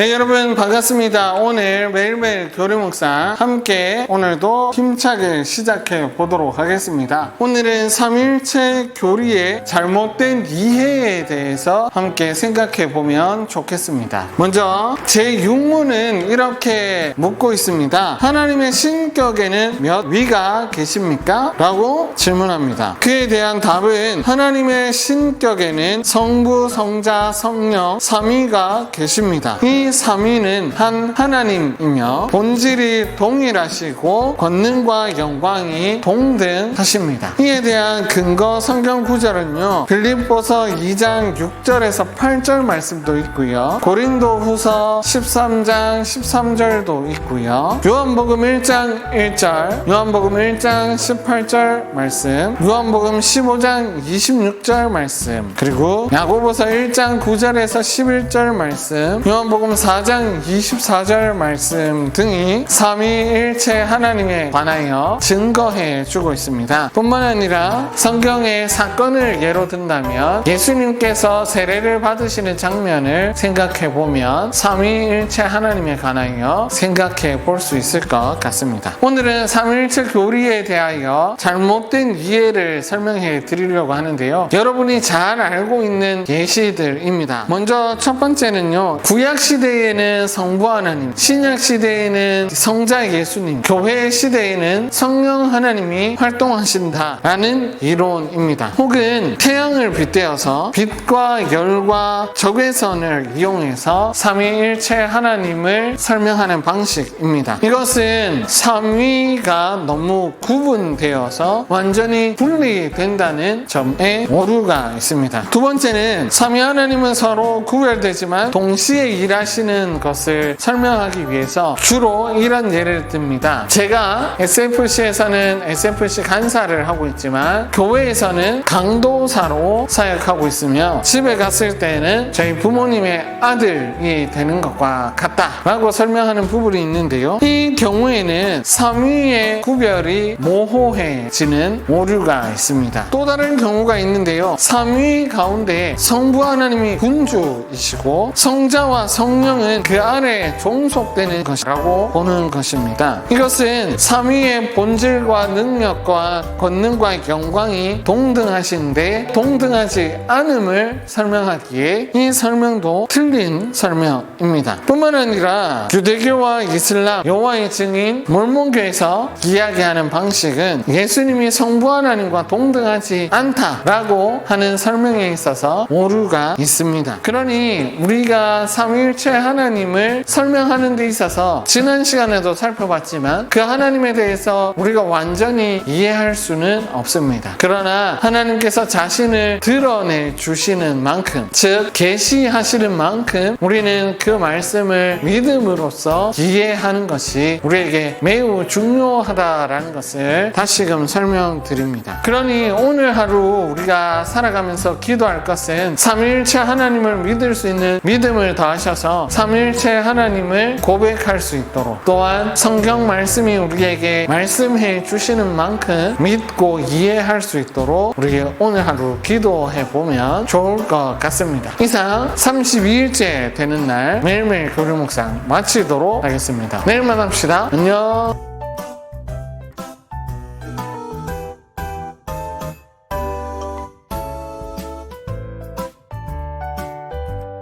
네, 여러분 반갑습니다. 오늘 매일매일 교리 묵상 함께 오늘도 힘차게 시작해 보도록 하겠습니다. 오늘은 삼일체 교리의 잘못된 이해에 대해서 함께 생각해 보면 좋겠습니다. 먼저 제 6문은 이렇게 묻고 있습니다. 하나님의 신격에는 몇 위가 계십니까? 라고 질문합니다. 그에 대한 답은 하나님의 신격에는 성부, 성자, 성령, 삼위가 계십니다. 이 삼위는 한 하나님이며 본질이 동일하시고 권능과 영광이 동등하십니다. 이에 대한 근거 성경 구절은요. 빌립보서 2장 6절에서 8절 말씀도 있고요. 고린도 후서 13장 13절도 있고요. 요한복음 1장 1절, 요한복음 1장 18절 말씀, 요한복음 15장 26절 말씀, 그리고 야고보서 1장 9절에서 11절 말씀, 요한복음 4장 24절 말씀 등이 삼위일체 하나님에 관하여 증거해 주고 있습니다. 뿐만 아니라 성경의 사건을 예로 든다면 예수님께서 세례를 받으시는 장면을 생각해 보면 삼위일체 하나님에 관하여 생각해 볼 수 있을 것 같습니다. 오늘은 삼위일체 교리에 대하여 잘못된 이해를 설명해 드리려고 하는데요. 여러분이 잘 알고 있는 예시들입니다. 먼저 첫 번째는요. 구약 시 대에는 성부 하나님, 신약 시대에는 성자 예수님, 교회 시대에는 성령 하나님이 활동하신다라는 이론입니다. 혹은 태양을 빗대어서 빛과 열과 적외선을 이용해서 삼위일체 하나님을 설명하는 방식입니다. 이것은 삼위가 너무 구분되어서 완전히 분리된다는 점에 오류가 있습니다. 두 번째는 삼위 하나님은 서로 구별되지만 동시에 일하시 는 것을 설명하기 위해서 주로 이런 예를 듭니다. 제가 SFC에서는 SFC 간사를 하고 있지만 교회에서는 강도사로 사역하고 있으며 집에 갔을 때는 저희 부모님의 아들이 되는 것과 같다라고 설명하는 부분이 있는데요. 이 경우에는 삼위의 구별이 모호해지는 오류가 있습니다. 또 다른 경우가 있는데요. 삼위 가운데 성부 하나님이 군주이시고 성자와 성 령은 그 아래 종속되는 것이라고 보는 것입니다. 이것은 삼위의 본질과 능력과 권능과 영광이 동등하신데 동등하지 않음을 설명하기에 이 설명도 틀린 설명입니다. 뿐만 아니라 유대교와 이슬람, 여호와의 증인, 몰몬교에서 이야기하는 방식은 예수님이 성부 하나님과 동등하지 않다라고 하는 설명에 있어서 오류가 있습니다. 그러니 우리가 삼위일체 하나님을 설명하는 데 있어서 지난 시간에도 살펴봤지만 그 하나님에 대해서 우리가 완전히 이해할 수는 없습니다. 그러나 하나님께서 자신을 드러내 주시는 만큼 즉 계시하시는 만큼 우리는 그 말씀을 믿음으로써 이해하는 것이 우리에게 매우 중요하다라는 것을 다시금 설명드립니다. 그러니 오늘 하루 우리가 살아가면서 기도할 것은 삼위일체 하나님을 믿을 수 있는 믿음을 더하셔서 삼위일체 하나님을 고백할 수 있도록 또한 성경 말씀이 우리에게 말씀해 주시는 만큼 믿고 이해할 수 있도록 우리 오늘 하루 기도해 보면 좋을 것 같습니다. 이상 32일째 되는 날 매일매일 교류 묵상 마치도록 하겠습니다. 내일 만납시다. 안녕.